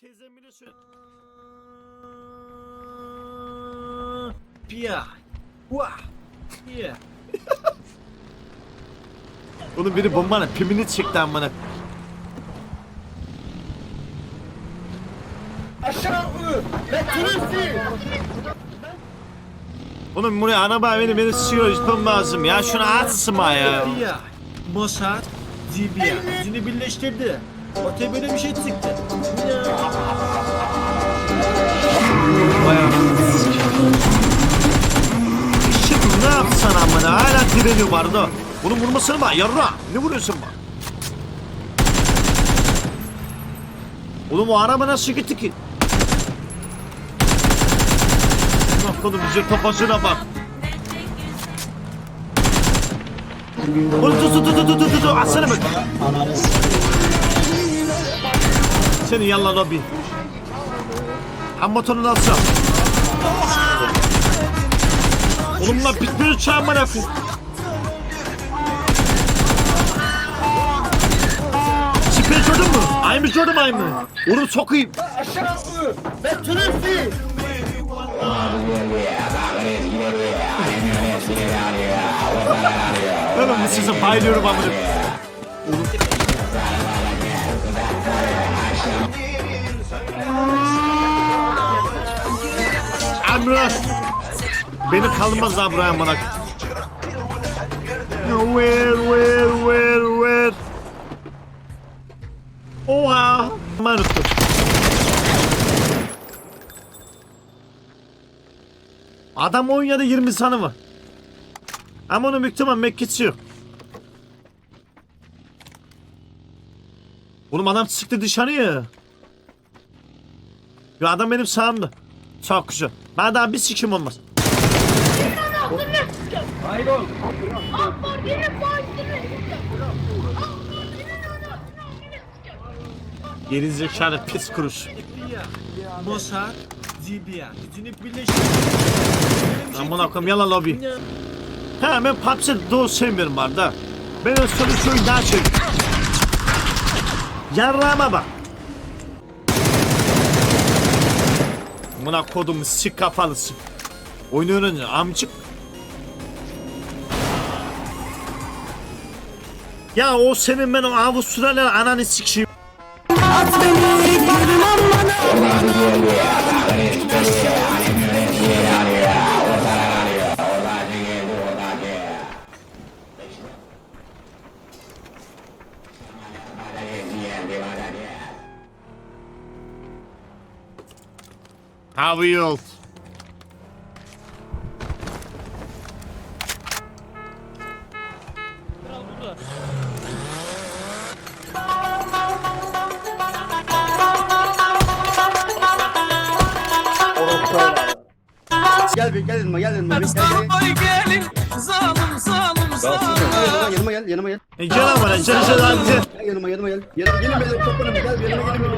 Teyzem bile söyle. Pia. Vah. Pia. Oğlum biri bombanın pimini çekti amına. Oğlum buraya araba beni beni sıkıyor gitmem lazım ya şunu açsıma ya. Mossad, Libya. Yüzünü birleştirdi. Ortaya böyle bir şey çıktı. Şimdi ne yapsan amına hala direni vardı. Bunun vurmasını bak yarra. Ne vuruyorsun bak? Oğlum o araba nasıl gitti ki? Bak oğlum bize kafasına bak. Oğlum dur dur dur dur dur dur atsana bak. Seni yallah lobi. Ham motorunu alsam. Oğlum lan bitmiyor çağım bana koy. Süper gördün mü? Ay mı gördüm ay mı? Onu sokayım. Oğlum size bayılıyorum amına. Oğlum. Amra. Beni kalmaz buraya amına. Where where where where? Oha. Ben unuttum. Adam 10 ya da 20 sanı var. Ama onun ihtimal Mekkisi yok. Oğlum adam çıktı dışarıya. Ya adam benim sağımda. Çok güzel. Ben daha bir sikim olmaz. Geri zekalı pis kuruş. Mossad, Libya. Yüzünü birleştirdi. Amına koyayım yalan lobi. Ha ben PUBG'de doğru sevmiyorum var da. Ben o sonu şu oyunu daha seviyorum. Yarrağıma bak. Amına kodum sik kafalısı. Oyunu öğrenince amcık. Ya o senin ben o Avustralya ananı sikşim. At beni How you? Gel bir gel yanıma gel yanıma. Gel, gel, Ay gelin zalim zalim zalim gel. yanıma gel yanıma gel. E gel amına gel gel gel gel. Gel yanıma yanıma gel. Yanıma gelin benim toplanın gel yanıma gelin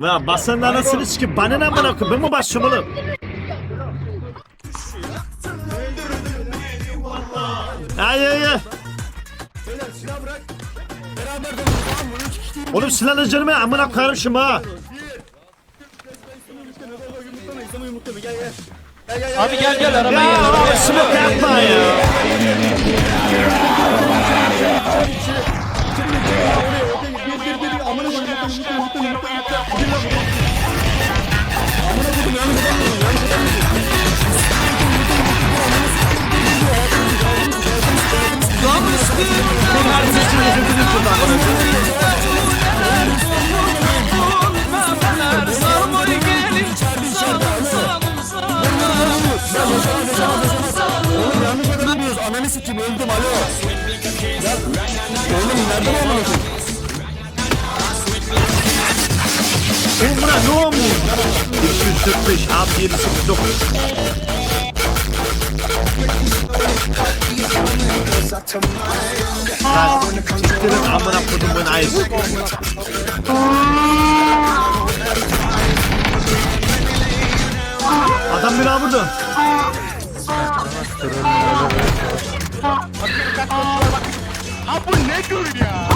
benim. Ya basanın anasını sikip bana ne koyayım ben mi başlıyorum oğlum? Ay ay ay. Oğlum silahla canımı amına koyarım şimdi ha. Abi gel gel arabaya Ya gel abi smoke yapma ya. Sarmay zalim Yanlış adamı biliyoruz. Ananı sikeyim öldüm alo. Ya, Oğlum nereden anlamadın? Oğlum buna ne olmuş? 245 6 7 8 9. Lan siktirin amına kodum ben ayız. Adam daha burada. Ha bu ne gör ya?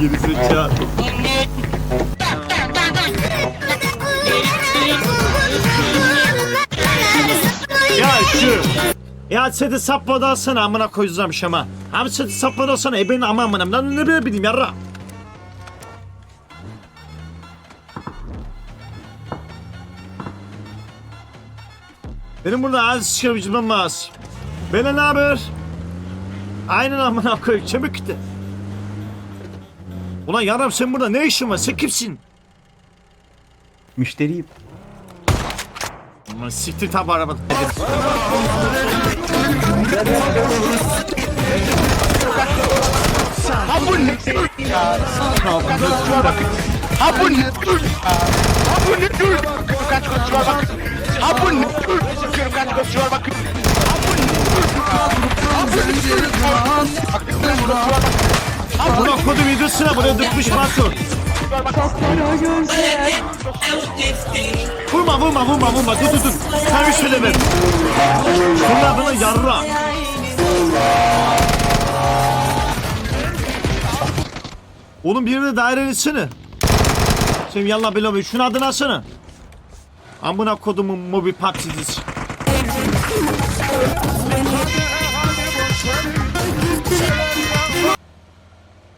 Gerizekalı. Ya şu. Ya seni sapmadan alsana amına koyacağım şama. Abi seni sapmadan alsana e benim ama amınım. Lan ne bileyim yarra. Benim burada az çıkabilmem lazım. Bana ne haber? Aynen amına koyayım çabuk gitti. Ulan yarım sen burada ne işin var? Sen kimsin? Müşteriyim. Aman siktir tabi arabadan. Ha bu ne dur ya? Ha bu ne dur? Kaç kaç bak. Ha kaç koşuyor bak. Ha bu Ulan kodum yedirsene buraya dıkmış patron. Vurma vurma vurma vurma dur dur dur. Sen bir söyleme. Bunlar bana yarra. Oğlum bir de daire etsene. Sen yallah be şunun adını alsana. Amına kodumun mobil paksidiz.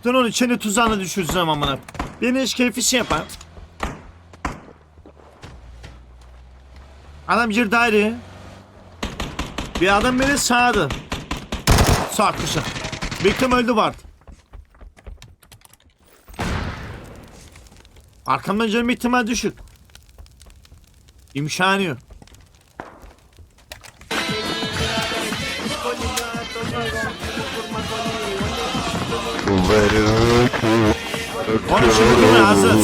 Dur onu içine tuzağına düşüreceğim amına. Beni hiç keyfisi yapar. Adam bir daire. Bir adam beni sağdı. Sağ kuşa. Bektim öldü vardı. Arkamdan canım ihtimal düşük. İmkanı.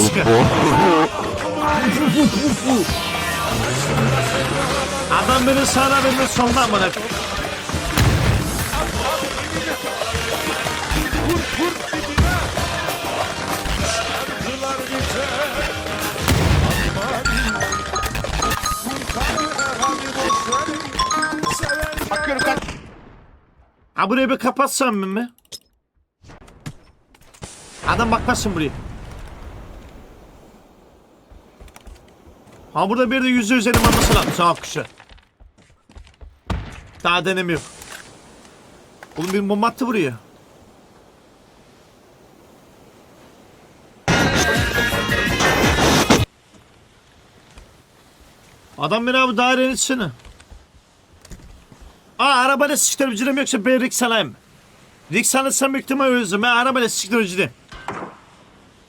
Sıkı. Adam beni sağına beni soldan bana. Ha burayı bir kapatsam mı? Adam bakmasın buraya. Ha burada bir de yüzde yüz elim alması lazım. Sağ kuşa. Daha denemiyor. Oğlum bir bomba attı buraya. Adam beni abi dairenin içine. Aa arabayla siktir öncülüm yoksa ben Rick salayım. Rick sanırsam büyük ihtimal özüm. Ben arabayla siktir öncülüm.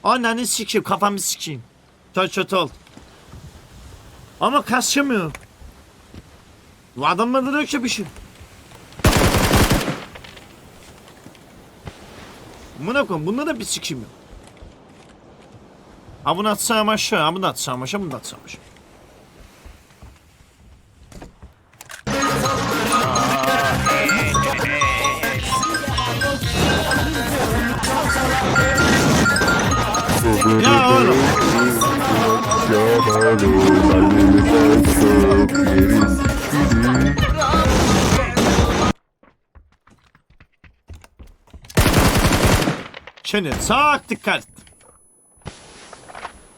Annenin sikeyim kafamı sikeyim. Kötü oldu. Ama kaçamıyor. Bu adamlarda da yok ki bir şey. Buna koyayım bunda da bir sikeyim yok. Ha bunu atsam aşağı, ha bunu atsam aşağı, bunu atsam aşağı. Ya oğlum. Çene sağ dikkat.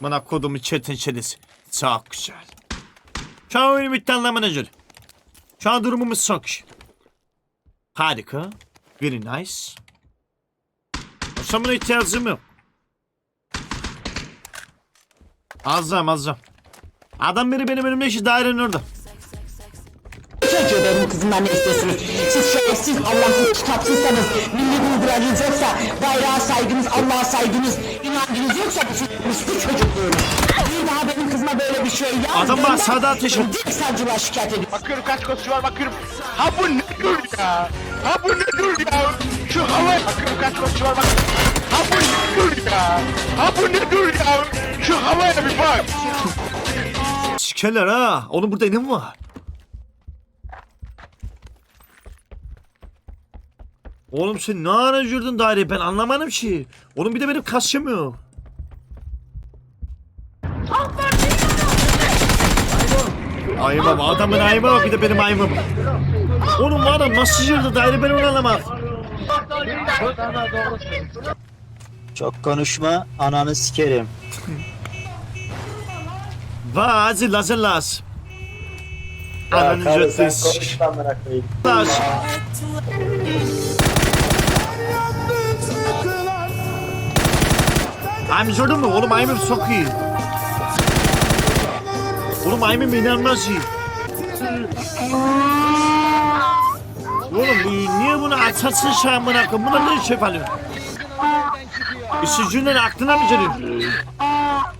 Bana kodumu çetin çenesi. Sağ güzel. Şu an oyunu bitti anlamına. Şu an durumumuz çok. Harika. Very nice. Zaman ihtiyacım yok. Azam azam. Adam biri benim önümdeki dairenin orada. Çocuğu benim kızımdan ne istiyorsunuz? Siz şerefsiz, Allahsız, kitapsızsanız, milli duygularınız yoksa, bayrağa saygınız, Allah'a saygınız, inancınız yoksa bu bu çocukluğunuz. Bir daha benim kızıma böyle bir şey yapmayın. Adam bana sağda ateş et. Dik savcılığa şikayet ediyorum. bakıyorum kaç koşuyor bakıyorum. Ha bu ne dur ya? Ha bu ne dur ya? Şu hava bakıyorum kaç koşuyor bak. Ha bu ne dur ya? Ha bu ne dur ya? Şu havaya bir bak. Sikerler ha. Onun burada ne var? Oğlum sen ne ara girdin daireyi ben anlamadım ki. Oğlum bir de benim kasım yok. Ayıma adamın ayıma bir de benim ayıma. Oğlum bu adam nasıl girdi daire ben onu anlamadım. Çok konuşma ananı sikerim. Vazi lazılas. Ananı jötüs. Laz. I'm Jordan mı? Oğlum I'm çok iyi. Oğlum I'm inanılmaz iyi. Oğlum niye bunu açatsın şahmına? Şey Buna ne şey falan? Isucu'nun aklına mı girdin?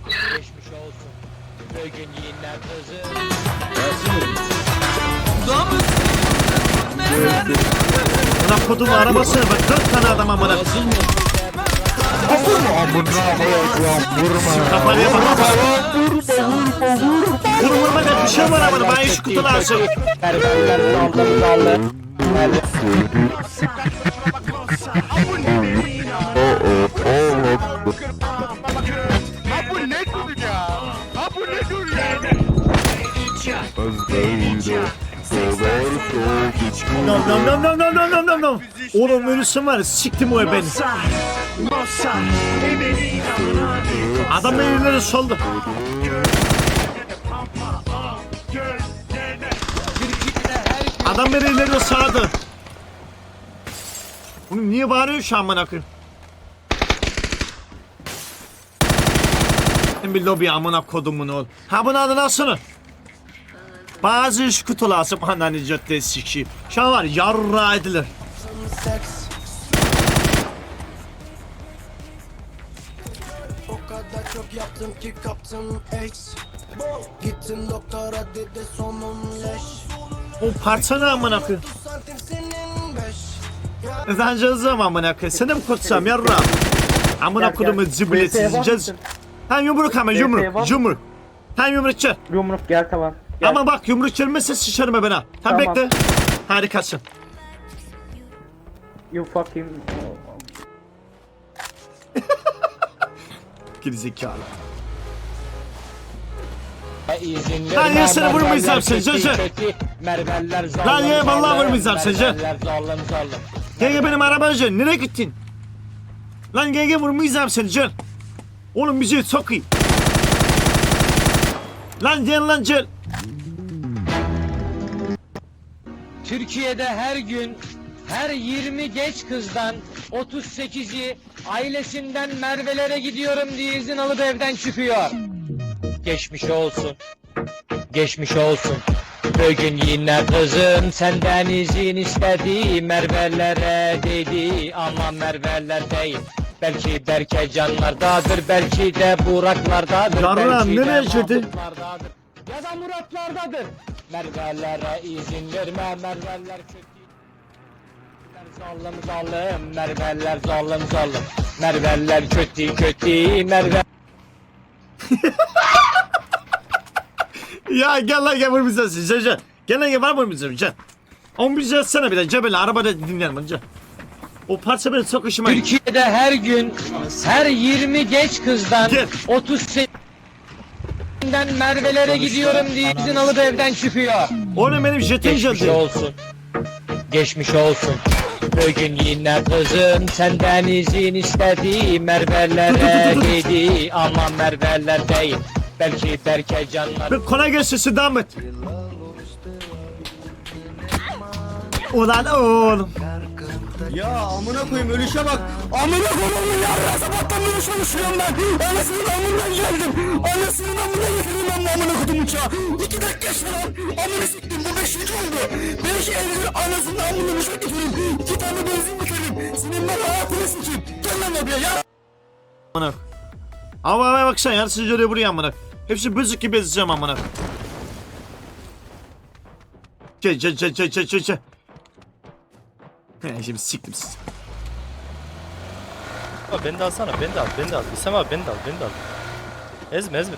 Geçmiş olsun. Bugün yeniden hazır. Ulan kodum arabası bak dört tane adam amına. Amına koyayım lan vurma. Kafaya bak. Vurma vurma ben bir şey var amına. Ben iş kutunu alsın. Perverler dallı dallı lazım. Ha bu ne dur ya? Ha bu ne dur ya? Nom nom nom nom nom nom nom. Oğlum ölüsün var ya, siktim o beni. Adam elleri soldu. Adam beni elleri sağdı. Bunu niye bağırıyor şu an bana koyayım? Bir lobi amına kodumun ol. Ha bunun adı nasıl? Bazı iş kutulasım ananı cadde sikiyim. Şu an var yarra edilir. O kadar çok yaptım ki kaptım X Gittim doktora dedi sonun leş O parça ne amına koyayım? Cezam amına koyayım? Seni mi kutsam yarra? Amına kodumu zibiletsiz Ha yumruk ama yumruk. Yumruk. Ha yumrukçı. Yumruk gel tamam. Gel. Ama bak yumruk gelmezse sıçarım ben ha. Tam Tamam. bekle. Harikasın. You fucking... Gerizekalı. Lan ya seni vurmayacağım seni, Cece. Lan ya vallahi vurmayacağım seni, Cece. Zalim zalim. Gege benim arabacı. Nereye gittin? Lan gege vurmayacağım seni can. Oğlum bizi çok iyi. Lan gel lan gel. Türkiye'de her gün her 20 genç kızdan 38'i ailesinden Merve'lere gidiyorum diye izin alıp evden çıkıyor. Geçmiş olsun. Geçmiş olsun. Bugün yine kızım senden izin istedi Merve'lere dedi ama Merve'ler değil Belki Berke canlardadır Belki de Buraklardadır Yarram, Belki nereye çektin? Mahmutlardadır. Ya da Muratlardadır Mervelere izin verme Merveller kötü Zallım zallım Merveller zallım zallım Merveller kötü kötü Merve Ya gel lan gel vur bize sen. Gel lan gel var mı bize sen? On bir şey bize sene bir de cebeli arabada dinlerim lan gel. O parça beni çok hoşuma gitti. Türkiye'de her gün her 20 genç kızdan Gel. 38'den Merve'lere gidiyorum diye izin alıp evden çıkıyor. Oğlum benim jetin Geçmiş geldi. olsun. Geçmiş olsun. Bugün yine kızım senden izin istedi Merve'lere dedi ama Merve'ler değil. Belki Berke canlar Bir kolay gelsin Sıdam et. Ulan oğlum. Ya amına koyayım ölüşe bak. Amına koyayım ya. Sabahtan beri çalışıyorum ben. Anasının amından geldim. Anasının amından getirdim ben bu amına koydum uçağı. İki dakika geçti lan. Amına siktim bu beşinci oldu. Beş eldir anasının amından uçak getirdim. İki tane benzin bitirdim. Senin ben hayatını sikeyim. Gel lan oraya ya. Amına. Ama ama bak sen yarısı görüyor buraya amına. Hepsi bızık gibi ezeceğim amına. Gel gel gel gel gel. He şimdi siktim sizi. Abi beni de alsana beni de al beni de al. İsem abi beni de al beni de al. Ezme ezme.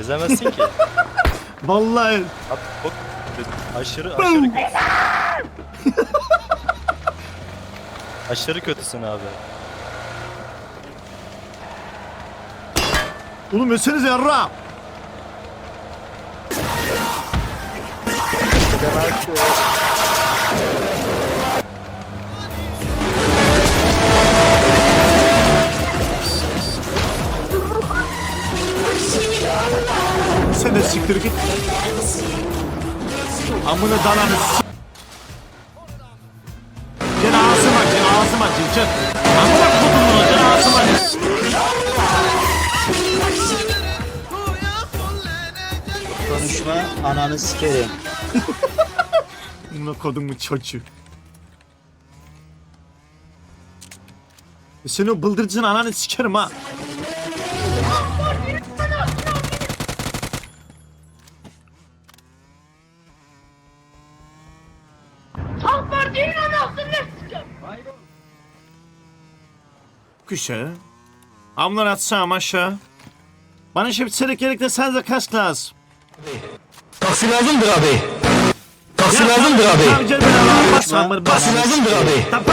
Ezemezsin ki. Vallahi Abi bak aşırı aşırı kötüsün. aşırı kötüsün abi. oğlum ölsenize yarra. Sen de siktir git. Amına dalanı s- Gel ağzıma gel ağzıma gel gel. Amına kodumun gel ağzıma gel. Konuşma ananı sikerim. Amına kodumun çocuğu. E Seni o bıldırcın ananı sikerim ha. Güzel. Amlar atsam aşağı. Bana şimdi çelik gerekli sen de kask lazım. Taksi lazımdır abi. Taksi lazımdır abi. Taksi lazımdır abi.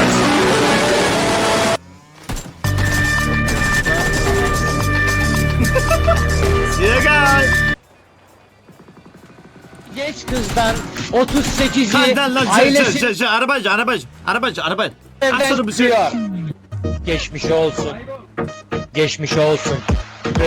Geç kızdan 38'i Kandan lan şey ailesi şey şey şey arabacı arabacı arabacı arabacı. Aksana bir şey. çıkıyor. Geçmiş olsun. Geçmiş olsun.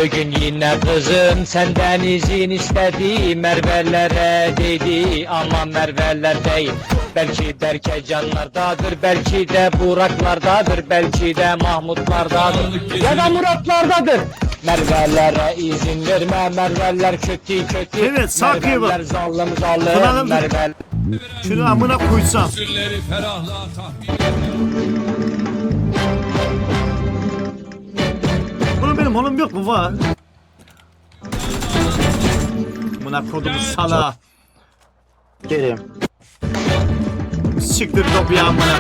Bugün yine kızım senden izin istedi Mervelere dedi aman Merveler değil Belki derke canlardadır belki de Buraklardadır belki de Mahmutlardadır Ya da Muratlardadır Mervelere izin verme Merveller kötü kötü Evet, Sakı'ya bak. Zalim zalim Bunalım. Merveller Şunu amına koysam. Oğlum benim oğlum yok mu var? Amına kodumu sala. Sikerim. Siktir topu ya amına.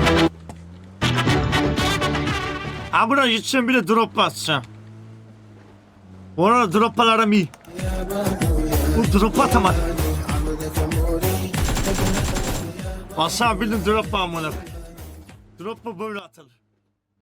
Amına gideceğim bile drop basacağım. Bu arada droppalarım iyi. Bu drop atamadım. Basar bildim drop amına. Drop mu böyle atılır?